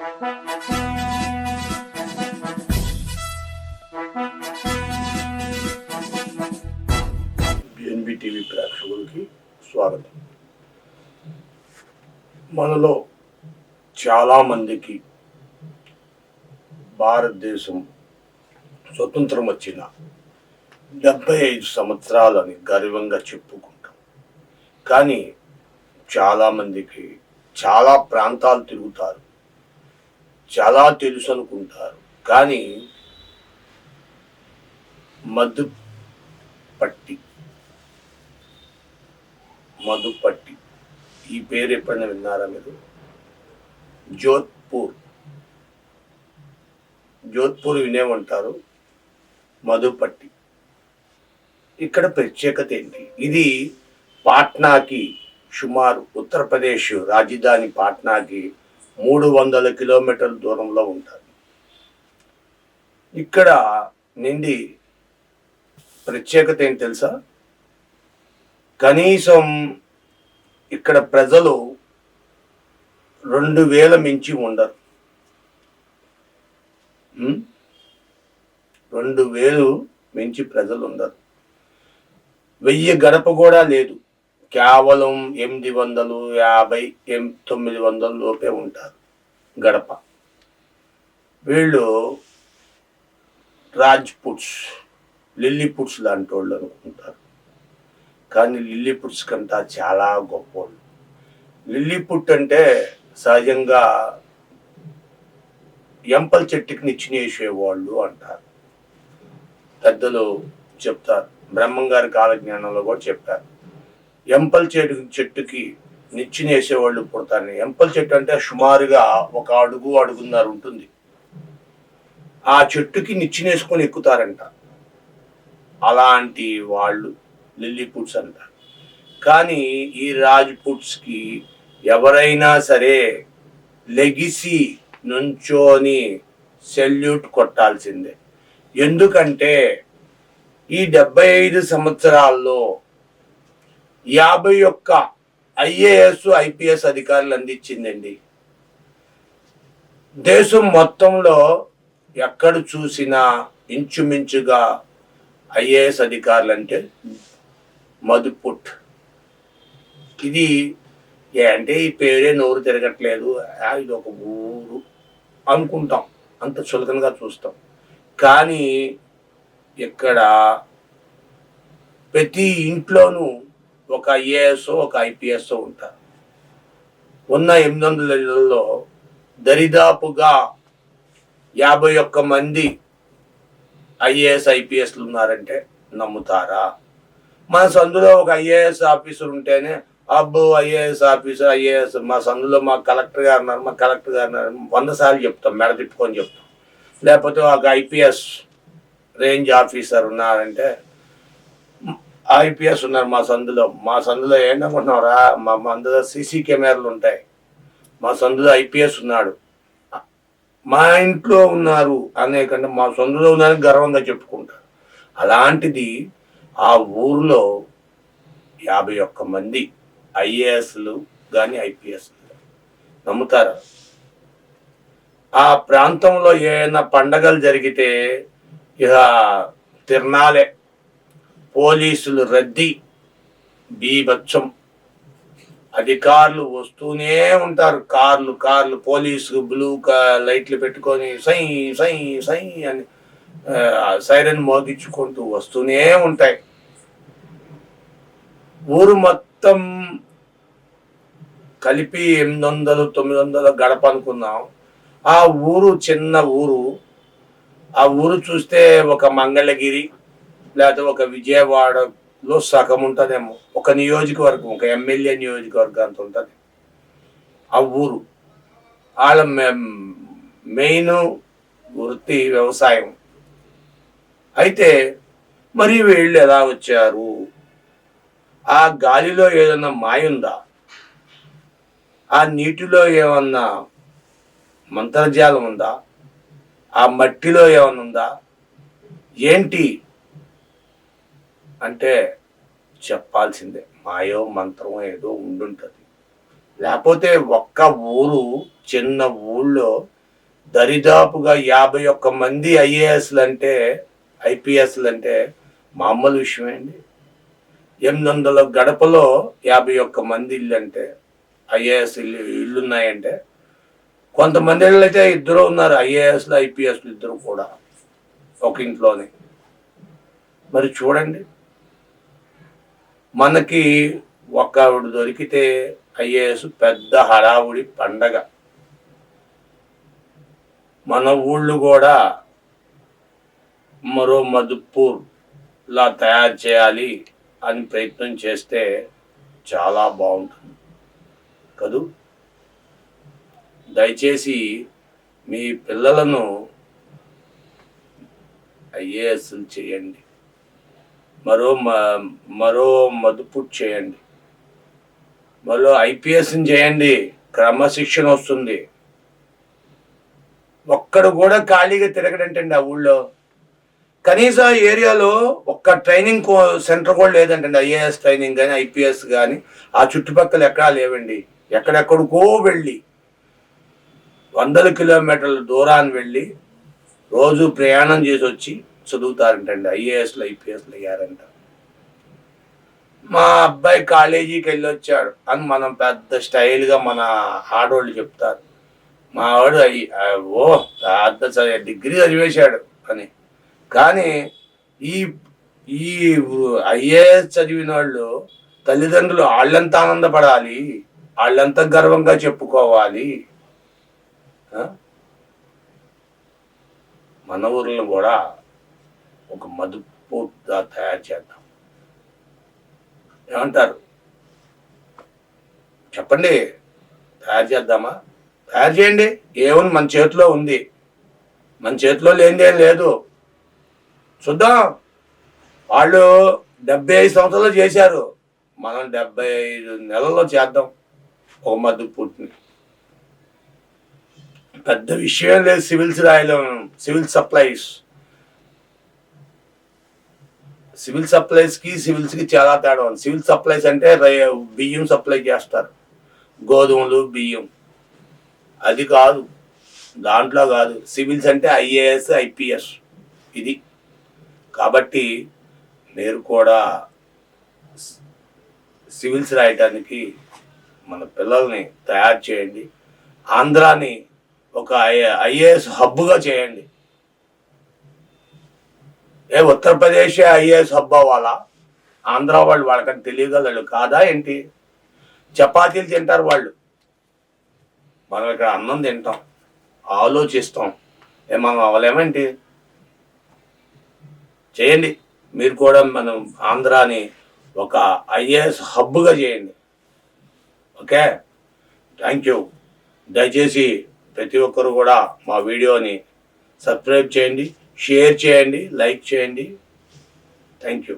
BNB TV ప్రేక్షకులకి స్వాగతం. మనలో చాలామందికి భారతదేశం స్వతంత్రం వచ్చిన డెబ్బై ఐదు సంవత్సరాలని గర్వంగా చెప్పుకుంటాం. కానీ చాలామందికి చాలా ప్రాంతాలు తిరుగుతారు. చాలా తెలుసు అనుకుంటారు కానీ మధు పట్టి. మధుపట్టి ఈ పేరు ఎప్పుడైనా విన్నారా మీరు? జోధ్పూర్. జోధ్పూర్ వినేమంటారు. మధుపట్టి ఇక్కడ ప్రత్యేకత ఏంటి? ఇది పాట్నాకి సుమారు ఉత్తరప్రదేశ్ రాజధాని పాట్నాకి మూడు వందల కిలోమీటర్ల దూరంలో ఉంటారు. ఇక్కడ నిండి ప్రత్యేకత ఏంటి తెలుసా? కనీసం ఇక్కడ ప్రజలు రెండు వేల మించి ఉండరు. రెండు వేలు మించి ప్రజలు ఉండరు. వెయ్యి గడప కూడా లేదు. కేవలం ఎనిమిది వందలు యాభై తొమ్మిది వందల లోపే ఉంటారు గడప. వీళ్ళు రాజ్పుట్స్ లిల్లీపుట్స్ లాంటి వాళ్ళు అనుకుంటారు. కానీ లిల్లీపుట్స్ కంటా చాలా గొప్పోళ్ళు. లిల్లీపుట్ అంటే సహజంగా ఎంపల్ చెట్టుకి నిచ్చినేసేవాళ్ళు అంటారు. పెద్దలు చెప్తారు. బ్రహ్మంగారి కాలజ్ఞానంలో కూడా చెప్పారు. ఎంపల్ చెట్టు చెట్టుకి నిచ్చినేసేవాళ్ళు పుడతారని ఎంపల్ చెట్టు అంటే సుమారుగా ఒక అడుగు అడుగున్నర ఉంటుంది. ఆ చెట్టుకి నిచ్చినేసుకొని ఎక్కుతారంట. అలాంటి వాళ్ళు లిల్లీపుట్స్ అంటారు కానీ ఈ రాజ్పుట్స్కి ఎవరైనా సరే లెగిసి నుంచోని సెల్యూట్ కొట్టాల్సిందే. ఎందుకంటే ఈ డెబ్బై ఐదు సంవత్సరాల్లో యాభై ఒక్క ఐఏఎస్ ఐపీఎస్ అధికారులు అందించిందండి. దేశం మొత్తంలో ఎక్కడ చూసినా ఇంచుమించుగా ఐఏఎస్ అధికారులు అంటే మధుపుట్. ఇది ఏ అంటే ఈ పేరే నోరు తిరగట్లేదు. ఇది ఒక ఊరు అనుకుంటాం. అంత చులకనగా చూస్తాం. కానీ ఇక్కడ ప్రతి ఇంట్లోనూ ఒక ఐఏఎస్ ఒక ఐపీఎస్ ఉంటారు ఉన్న ఎనిమిది వందల ఇళ్ళలో దరిదాపుగా యాభై ఒక్క మంది ఐఏఎస్ ఐపీఎస్లు ఉన్నారంటే నమ్ముతారా? మన సందులో ఒక ఐఏఎస్ ఆఫీసర్ ఉంటేనే అబ్బో ఐఏఎస్ ఆఫీసర్ ఐఏఎస్ మా సందులో మా కలెక్టర్ గారు ఉన్నారు మా కలెక్టర్ గారు ఉన్నారు వంద సార్లు చెప్తాం మెడ తిప్పుకొని చెప్తాం. లేకపోతే ఒక ఐపీఎస్ రేంజ్ ఆఫీసర్ ఉన్నారంటే ఐపీఎస్ ఉన్నారు మా సందులో. మా సందులో ఏంటనుకుంటున్నారా మా మందులో సీసీ కెమెరాలు ఉంటాయి. మా సందులో ఐపీఎస్ ఉన్నాడు. మా ఇంట్లో ఉన్నారు అనే కంటే మా సొంతలో ఉన్నారని గర్వంగా చెప్పుకుంటారు అలాంటిది ఆ ఊరిలో యాభై ఒక్క మంది ఐఏఎస్లు కానీ ఐపీఎస్లు నమ్ముతారు? ఆ ప్రాంతంలో ఏమైనా పండగలు జరిగితే ఇక తిరణాలే పోలీసులు రద్దీ బీభత్సం. అధికారులు వస్తూనే ఉంటారు. కార్లు కార్లు పోలీసు బ్లూ లైట్లు పెట్టుకొని సై సై సై అని సైరన్ మోగించుకుంటూ వస్తూనే ఉంటాయి. ఊరు మొత్తం కలిపి ఎనిమిది వందలు తొమ్మిది వందలు గడప అనుకున్నాం ఆ ఊరు చిన్న ఊరు ఆ ఊరు చూస్తే ఒక మంగళగిరి లేకపోతే ఒక విజయవాడలో సగం ఉంటుందేమో. ఒక నియోజకవర్గం ఒక ఎమ్మెల్యే నియోజకవర్గం అంత ఉంటుంది. ఆ ఊరు. వాళ్ళ మెయిన్ వృత్తి వ్యవసాయం. అయితే మరి వీళ్ళు ఎలా వచ్చారు? ఆ గాలిలో ఏదన్నా మాయ ఉందా? ఆ నీటిలో ఏమన్నా మంత్రజాలం ఉందా? ఆ మట్టిలో ఏమన్నా ఉందా? ఏంటి అంటే చెప్పాల్సిందే మాయో మంత్రమో ఏదో ఉండుంటుంది. లేకపోతే ఒక్క ఊరు చిన్న ఊళ్ళో దరిదాపుగా యాభై ఒక్క మంది ఐఏఎస్లు అంటే ఐపీఎస్లు అంటే మామూలు విషయమే అండి. ఎనిమిది వందల గడపలో యాభై ఒక్క మంది ఇల్లు అంటే ఐఏఎస్ ఇల్లు ఇల్లు ఉన్నాయంటే కొంతమంది ఇళ్ళు అయితే ఇద్దరు ఉన్నారు ఐఏఎస్లు ఐపీఎస్లు ఇద్దరు కూడా ఒక ఇంట్లోనే. మరి చూడండి. మనకి ఒక దొరికితే ఐఏఎస్ పెద్ద హడావుడి పండగ. మన ఊళ్ళు కూడా మరో మధుపూర్లా తయారు చేయాలి అని ప్రయత్నం చేస్తే చాలా బాగుంటుంది. కదూ? దయచేసి మీ పిల్లలను ఐఏఎస్లు చేయండి. మరో మ- మరో మదుపు చేయండి. మరో ఐపీఎస్ని చేయండి. క్రమశిక్షణ వస్తుంది. ఒక్కడు కూడా ఖాళీగా తిరగడంటండి ఆ ఊళ్ళో. కనీసం ఆ ఏరియాలో ఒక్క ట్రైనింగ్ కో- సెంటర్ కూడా లేదంటండి. ఐఏఎస్ ట్రైనింగ్ కానీ ఐపీఎస్ కానీ ఆ చుట్టుపక్కల ఎక్కడా లేవండి. ఎక్కడెక్కడికో వెళ్ళి వందల కిలోమీటర్ల దూరాన్ని వెళ్ళి రోజు ప్రయాణం చేసి వచ్చి చదువుతారంటండి ఐఏఎస్లు ఐపీఎస్లు అయ్యారంట. మా అబ్బాయి కాలేజీకి వెళ్ళి వచ్చాడు అని మనం పెద్ద స్టైల్గా మన ఆడవాళ్ళు చెప్తారు. మా వాడు అయ్యి ఓ పెద్ద డిగ్రీ చదివేశాడు అని. కానీ ఈ ఈ ఐఏఎస్ చదివిన వాళ్ళు తల్లిదండ్రులు వాళ్ళంతా ఆనందపడాలి వాళ్ళంతా గర్వంగా చెప్పుకోవాలి. మన ఊర్లో కూడా ఒక మదుపుగా తయారు చేద్దాం. ఏమంటారు? చెప్పండి. తయారు చేద్దామా? తయారు చేయండి. ఏముంది? మన చేతిలో ఉంది. మన చేతిలో లేనిదేం లేదు. చూద్దాం. వాళ్ళు డెబ్బై ఐదు సంవత్సరాలు చేశారు. మనం డెబ్బై ఐదు నెలల్లో చేద్దాం. ఒక మద్దు పుట్టిన పెద్ద విషయం లేదు సివిల్స్ రాయడం. Civil supplies. సివిల్ సప్లైస్కి సివిల్స్కి చాలా తేడా ఉంది. సివిల్ సప్లైస్ అంటే బియ్యం సప్లై చేస్తారు. గోధుమలు బియ్యం. అది కాదు. దాంట్లో కాదు. సివిల్స్ అంటే ఐఏఎస్ ఐపీఎస్. ఇది. కాబట్టి మీరు కూడా సివిల్స్ రాయటానికి మన పిల్లల్ని తయారు చేయండి. ఆంధ్రాని ఒక ఐఏఎస్ హబ్గా చేయండి. ఏ ఉత్తరప్రదేశ్ ఐఏఎస్ హబ్ అవ్వాలా ఆంధ్ర వాళ్ళు వాళ్ళకని తెలియగలరు కాదా ఏంటి? చపాతీలు తింటారు వాళ్ళు. మనం ఇక్కడ అన్నం తింటాం ఆలోచిస్తాం. ఏ మనం అవ్వలేమేంటి? చేయండి. మీరు కూడా మనం ఆంధ్రాని ఒక ఐఏఎస్ హబ్గా చేయండి. ఓకే? Thank you. దయచేసి ప్రతి ఒక్కరు కూడా మా వీడియోని సబ్స్క్రైబ్ చేయండి. షేర్ చేయండి లైక్ చేయండి. Thank you